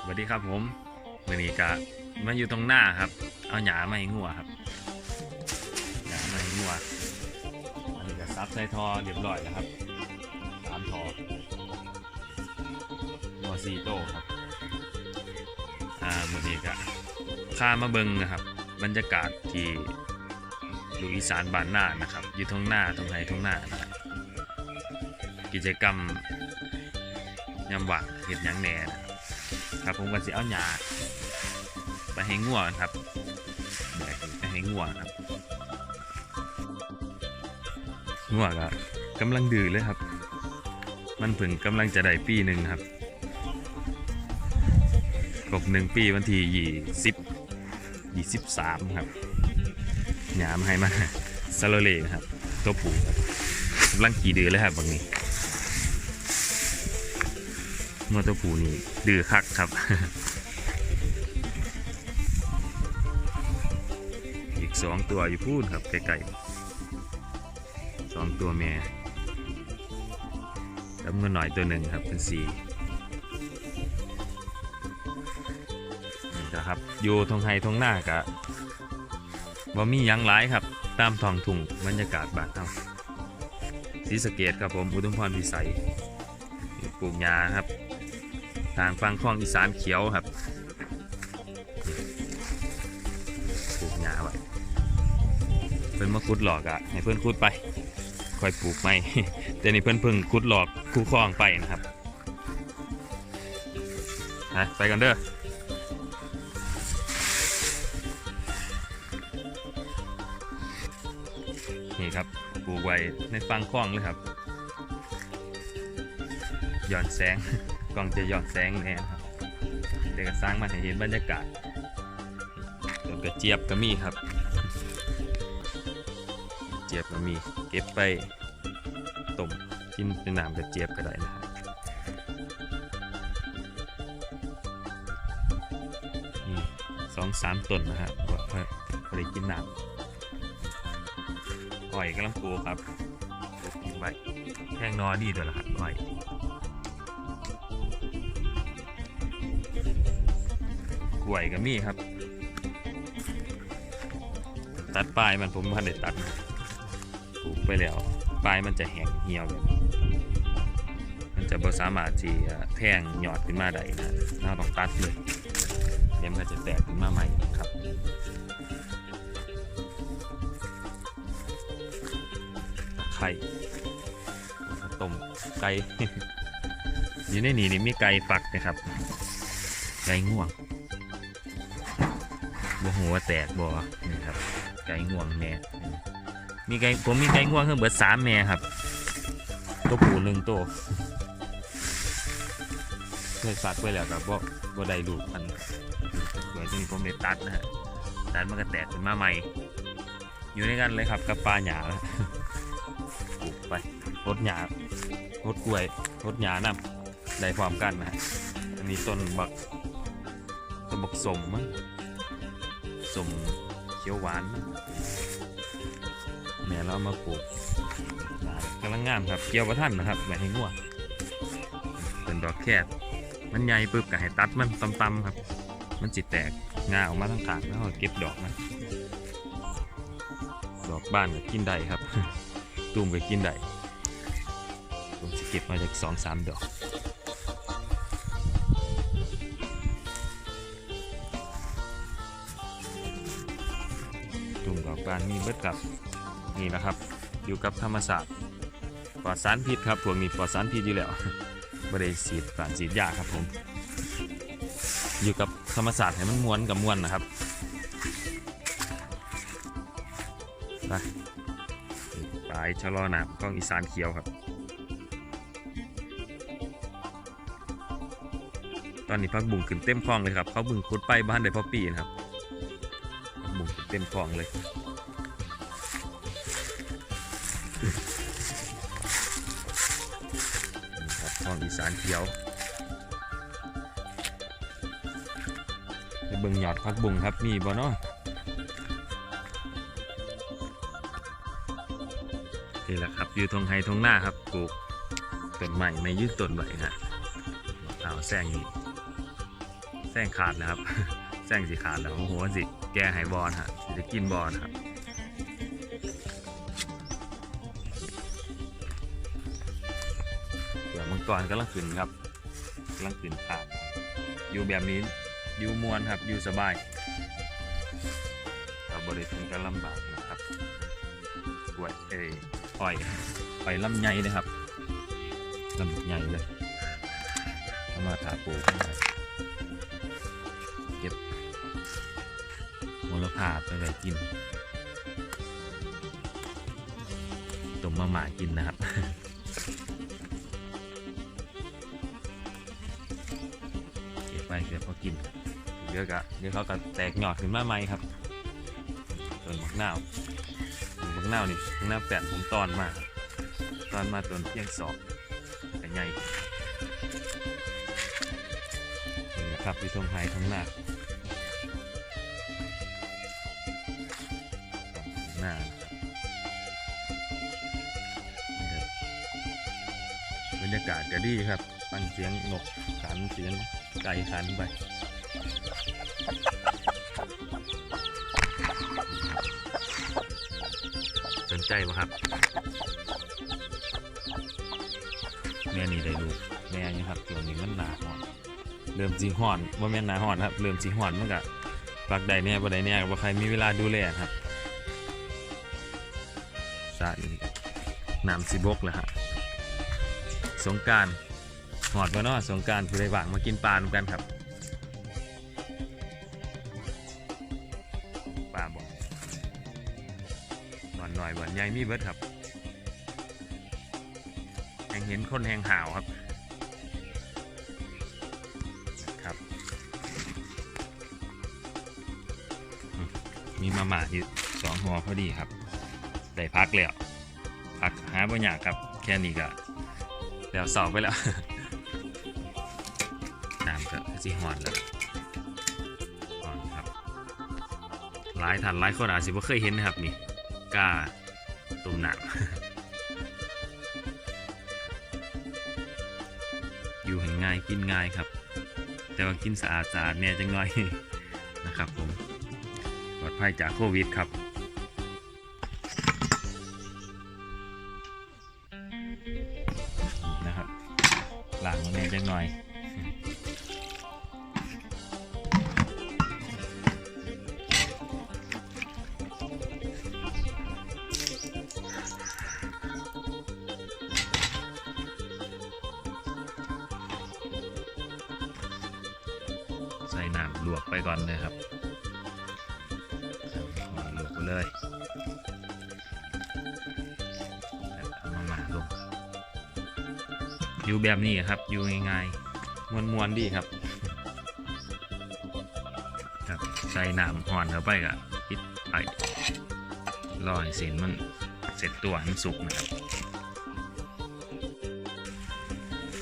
สวัสดีครับผมวันนี้กะมาอยู่ตรงหน้าครับ เอาหยามาให้งัวครับหยามาให้งัวอันนี้ก็ซับใส่ทอเรียบร้อยแล้วครับสามทองัวซีโต้ครับอ่าวันนี้กะข้ามาเบิงนะครับ บรรยากาศที่อยู่อีสานบ้านหน้านะครับ อยู่ตรงหน้าตรงไหนตรงหน้านะครับกิจกรรม ยามว่างเห็ดยังแหน่นะครับครับผมก็สิเอาหญ้าไปให้งัวครับไปให้งัวครับงัวก็กำลังดื้อเลยครับ มันเพิ่งกำลังจะได้ปีหนึ่งครับครบหนึ่งปีวันที่ยี่สิบยี่สิบสามครับหยามให้มาซาโลเล่ครับตัวผูครับกำลังขี่ดื้อเลยครับบางนี้ งัวตัวผูนี่ดื้อคักครับ อีกสองตัวอยู่พูดครับไกลๆสองตัวแม่แล้วเงินหน่อยตัวหนึ่งครับเป็นสี่นี่นะครับอยู่ทงไฮทงหน้ากะว่ามียังหลายครับ ตามทองทุ่งบรรยากาศบานเฮาศรีสเกดครับผม อุดมพรพิสัยปลูกยาครับ ทางฟังคลองอีสานเขียวครับปลูกหญ้าไว้เพิ่นมาขุดหลอกอะให้เพิ่อนขุดไปค่อยปลูกใหม่แต่นี่เพิ่นเพิ่งขุดหลอกคู่คลองไปนะครับไปไปกันเด้อนี่ครับปลูกไว้ในฟังคลองเลยครับย้อนแสง กล้องจะย้อนแสงแน่ครับเดี๋ยวก็สร้างมาให้เห็นบรรยากาศต้นกระเจี๊ยบก็มีครับ เจี๊ยบก็มีเก็บไปต้มกินเป็นน้ำกระเจี๊ยบก็ได้นะครับนี่สองสามต้นนะครับว่าพอได้กินน้ำอ้อยกำลังปูครับปลูกทิ้งไว้แท่งนอดีด้วยละครับอ้อย วยก็มีครับ ตัดปลายมันผมพันได้ตัดปลูกไปแล้วปลายมันจะแห้งเหี่ยวแบบมันจะบ่สามารถที่แทงหยอดขึ้นมาได้นะเราต้องตัดเลยเดี๋ยวมันจะแตกขึ้นมาใหม่ครับไข่ต้มไก่อยู่ในนี่นี่มีไก่ฝักนะครับไก่ง่วง หัวแตกบ่นี่ครับ ไก่ง่วงแม่ มีไก่ผมมีไก่ง่วงเพิ่งเบิดสามแม่ครับ ตัวผู้หนึ่งตัวเคยฝากไว้แล้วกับบ่บ่ได้ลูมันเดี๋ยวจะมีผมได้ตัดนะฮะตัดมันก็แตกขึ้นมาใหม่ อยู่ในกันเลยครับกับปลาหยาปลูกไปรดหยารดกล้วยรดหยานำได้พร้อมกันนะฮะอันนี้ต้นบักต้นบักสมมั้ง สมเขียวหวาน แม่เรามาปลูกกำลังงามครับ เกี่ยวประท่านนะครับแบบให้งัวเป็นดอกแคบมันใหญ่ปุ๊บก็ให้ตัดมันตำๆครับ มันจิตแตกงาออกมาทั้งกางแล้วเก็บดอกมันดอกบ้านก็กินได้ครับตูมก็กินได้ผมจะเก็บมาจากสองสามดอก จุ่มดอกบานมีเบิดกับนี่นะครับ อยู่กับธรรมศาสตร์ปลอดสารพิษครับพวกนี้ปลอดสารพิษอยู่แล้วบริสีดสารสีดยาครับผม อยู่กับธรรมศาสตร์ให้มันม้วนกับม้วนนะครับไปปลายชะลอหนามกล้องอีสานเขียวครับ ตอนนี้พักบุ่งขึ้นเต็มคลองเลยครับ เขาบึงคุดไปบ้านเดพอปีนะครับ เต็มคลองเลยนี่ครับคลองอีสานเขียวไปเบิ่งหยอดพักบุงครับมีบ่เนาะนี่แหละครับอยู่ทงไฮทงหน้าครับปลูกต้นใหม่ไม่ยืดต้นใบฮะเอาแซงนี่แซงขาดนะครับแซงสิขาดแล้วโอ้โหสิแกหายบอลฮะ จะกินบอลครับเดี๋ยวมังกรกำลังขึ้นครับกำลังขึ้นขาดอยู่แบบนี้อยู่มวนครับอยู่สบายเราบริถึงกันลำบากนะครับกล้วยเอ้ยอ้อยอ้อยลำไยนะครับลำไยเลยมาถาปู มลภาไปไว้กินต้มมาหมากินนะครับเก็บไปเดี๋ยวพอกินเดี๋ยวก็เดี๋ยวเขาก็แตกหยอดขึ้นมาใหม่ครับต้นมะนาวต้นมะนาวนี่มะนาวแปดผมตอนมาตอนมาต้นเพียงสองแต่ใหญ่นี่นะครับที่ทงไฮทงหน้า หน้านะครับบรรยากาศก็ดีครับฟังเสียงนกขันเสียงไก่ขันไปสนใจปะครับ แม่นี่ได้ดูแม่นี่ครับตัวนี้มันหนาหอนเริ่มจีห่อนว่าแม่นหนาหอนครับเริ่มจีห่อนมันก็ปักใดเนี่ยบ่ใดเนี่ยบ่ใครมีเวลาดูแลครับ น้ำสิบกแล้วฮะสงการหอดมาเนาะสงการผู้ใดว่างมากินปลาเหมือนกันครับปลาบอกนอนหน่อยบ่อนใหญ่มีเบิดครับแหงเห็นคนแหงห่าวครับครับ มีมาม่าอยู่สองหัวพอดีครับ ได้พักแล้ว พักหาบ่อยากครับ แค่นี้ก็แล้วสอบไปแล้วน้ำก็สิหอนแล้วหอนครับหลายท่านหลายคนอาจสิบ่เคยเห็นนะครับนี่กล้าตุ่มหนักอยู่ให้ง่ายกินง่ายครับ แต่ว่ากินสะอาดสะอาดแน่จังน้อยนะครับผมปลอดภัยจากโควิดครับ จังหน่อยใส่น้ำลวกไปก่อนเลยครับลวกไปเลย อยู่แบบนี้ครับ อยู่ง่ายๆมวนมวนๆดีครับ ครับ ใส่น้ำห่อนเข้าไปก็ปิดไปรอให้เส้นมันเสร็จตัวให้มันสุกนะครับ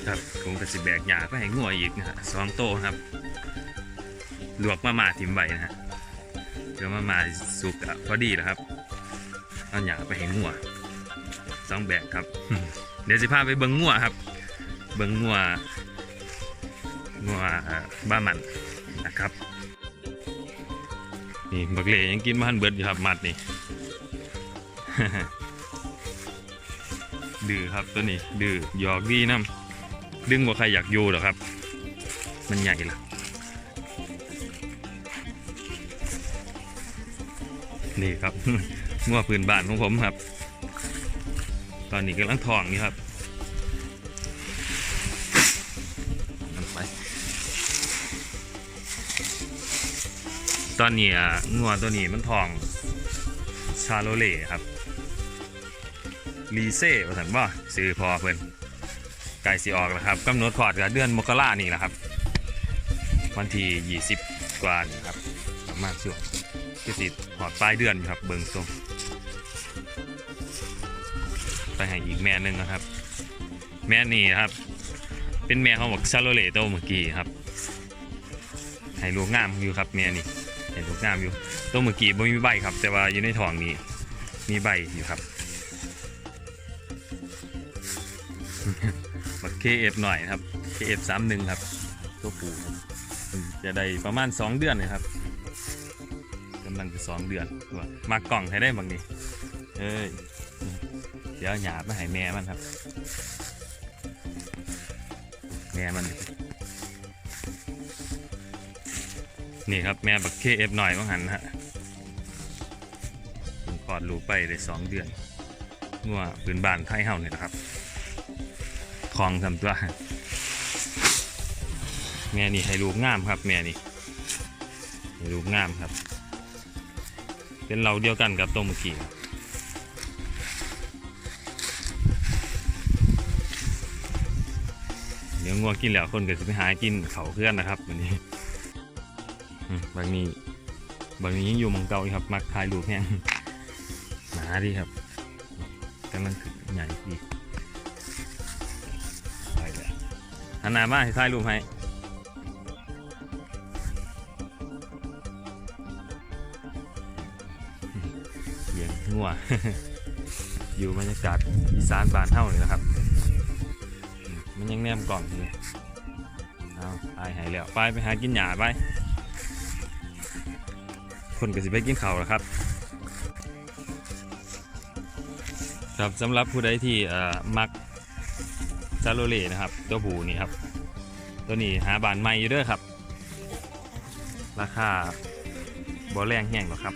ครับผมกระสิแบกหยาไปให้งัวอีกนะฮะสองโตครับ ลวกมามาทิมใบนะฮะเพื่อมามาสุกอะพอดีแล้วครับ เอาหยาไปให้งัวสองแบกครับ เดี๋ยวสิพาไปเบิ้งงัวครับ บิ้งงัวงัวบ้ามันนะครับนี่บักเหลยังกินมาหันเบิดอยู่ครับมัดนี่ดื้อครับตัวนี้ดื้อหยอกดีน้ำดึงกว่าใครอยากอยู่หรอครับ มันใหญ่ละนี่ครับงัวพื้นบ้านของผมครับ ตอนนี้กำลังทองอยู่ครับ ตอนนี้งัวตัวนี้มันทองชาโลเล่ครับลีเซ่ว่าสันบ่ซื้อพอเพิ่นไก่สีออกแล้วครับกำหนดขอดกับเดือนมกรานี่แหละครับ วันที่ 20 กว่านี่ครับประมาณช่วงคือสิหอดปลายเดือนครับเบิงทรงไปให้อีกแม่หนึงนะครับ แม่นี่ครับ เป็นแม่ของบอกซาโลเลโตเมื่อกี้ครับให้ลูกงามอยู่ครับแม่นี่ ให้ลูกงามอยู่ตัวเมื่อกี้บ่มีใบครับ แต่ว่าอยู่ในท้องนี้ มีใบอยู่ครับบักเคเอฟหน่อยครับเคเอฟสามหนึ่งครับตัวปูครับจะได้ประมาณ 2 เดือนเลยครับกำลังจะสองเดือนว่ามากล่องให้ได้บางนี้เอ้ยเดี๋ยวหยาบมาให้แม่มันครับ แม่มัน นี่ครับแม่บักเคเอฟหน่อยว่าหันฮะผมคลอดลูกไปได้สองเดือนงัวพื้นบ้านไทยเฮาเนี่ยนะครับคลองทำตัวแม่นี่ให้ลูกงามครับแม่นี่ให้ลูกงามครับ เป็นเราเดียวกันกับตัวเมื่อกี้เดี๋ยวงัวกินแล้วคนก็จะไปหากินเขาเพื่อนนะครับวันนี้ บางนี้บางนี้ยังอยู่มองเก่าอยู่ครับ มักถ่ายรูปแห้งหนาดีครับกำลังขึ้นใหญ่ดีไปแล้วหันหน้ามาให้ถ่ายรูปให้เลี้ยงงัวอยู่บรรยากาศอีสานบ้านเท่านี่นะครับ มันยังแนมกล่องอยู่เอาตายหายแล้ว ไปไปหากินหญ้าไป คนก็สิไปกินข้าวแล้วครับ ครับสำหรับผู้ใดที่มักซาโลเล่นะครับ ตัวผูนี่ครับ ตัวนี้หาบานใหม่อยู่ด้อครับ ราคาบ่แรงแห้งหรอกครับ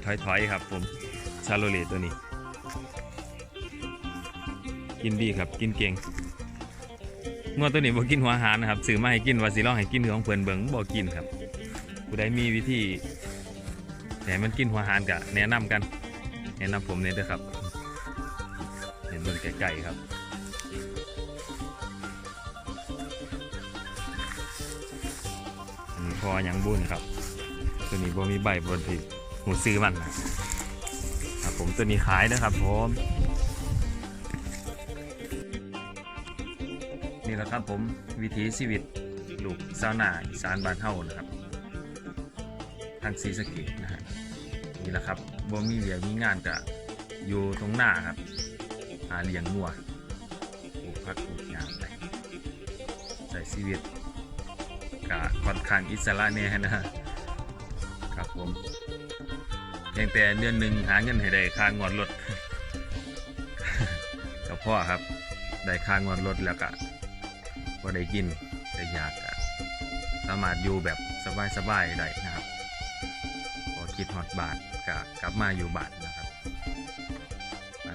40 ถอยๆ ครับผมซาโลเล่ตัวนี้ กินดีครับ กินเก่ง งวตัวนี้บ่กินหัวอาหารนะครับซื้อมาให้กินว่าสิลองให้กินของเพิ่นเบิ่งบ่กินครับผู้ใดมีวิธีให้มันกินหัวอาหารก็แนะนำกันแนะนำผมเนี่ยด้อครับเห็นเบิ่ไก่ๆครับพอหยังบุญครับ ตัวนี้บ่มีใบบนที่หูซื้อมันนะครับผมตัวนี้ขายนะครับผม นี่แหละครับผมวิถีชีวิตลูกชาวนาอีสานบ้านเฮานะครับ ทางศรีสะเกดนะฮะนี่แหละครับบ่มีเวียมีงานกะอยู่ตรงหน้าครับหาเลี้ยงงัวปลูกผักปลูกหญ้าไปใส่ชีวิตกะค่อนข้างอิสระเนี่ยนะฮะครับผมเพียงแต่เดือนหนึ่งหาเงินให้ได้ค่างวดรถกับพ่อครับ ได้ค่างวดรถแล้วก็ พอได้กินได้อยากก็สามารถอยู่แบบสบายๆได้นะครับพอคิดฮอดบาทก็กลับมาอยู่บาทนะครับไป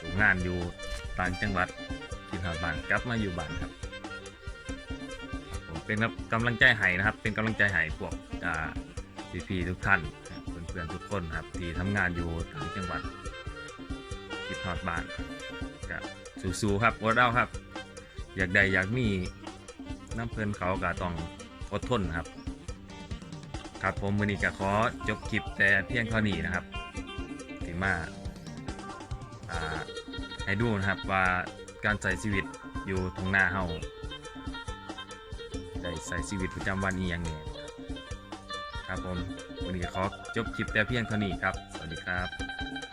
ดูงานอยู่ต่างจังหวัดคิดฮอดบาทกลับมาอยู่บาทครับผมเป็นกำลังใจให้นะครับ เป็นกำลังใจให้พวกอ่าพี่ๆทุกท่านเพื่อนๆทุกคนครับที่ทำงานอยู่ต่างจังหวัดคิดฮอดบาทก็สู้ๆครับอดเอาครับ อยากใดอยากมีน้ำเพลินเขาก็ต้องอดทนครับ ครับผมมือนี้ก็ขอจบคลิปแต่เพียงเท่านี้นะครับที่มาอ่าให้ดูนะครับว่าการใช้ชีวิตอยู่ตรงหน้าเฮาได้ใช้ชีวิตประจำวันอีหยังเนี่ยครับผมวันนี้ก็ขอจบคลิปแต่เพียงเท่านี้ครับ สวัสดีครับ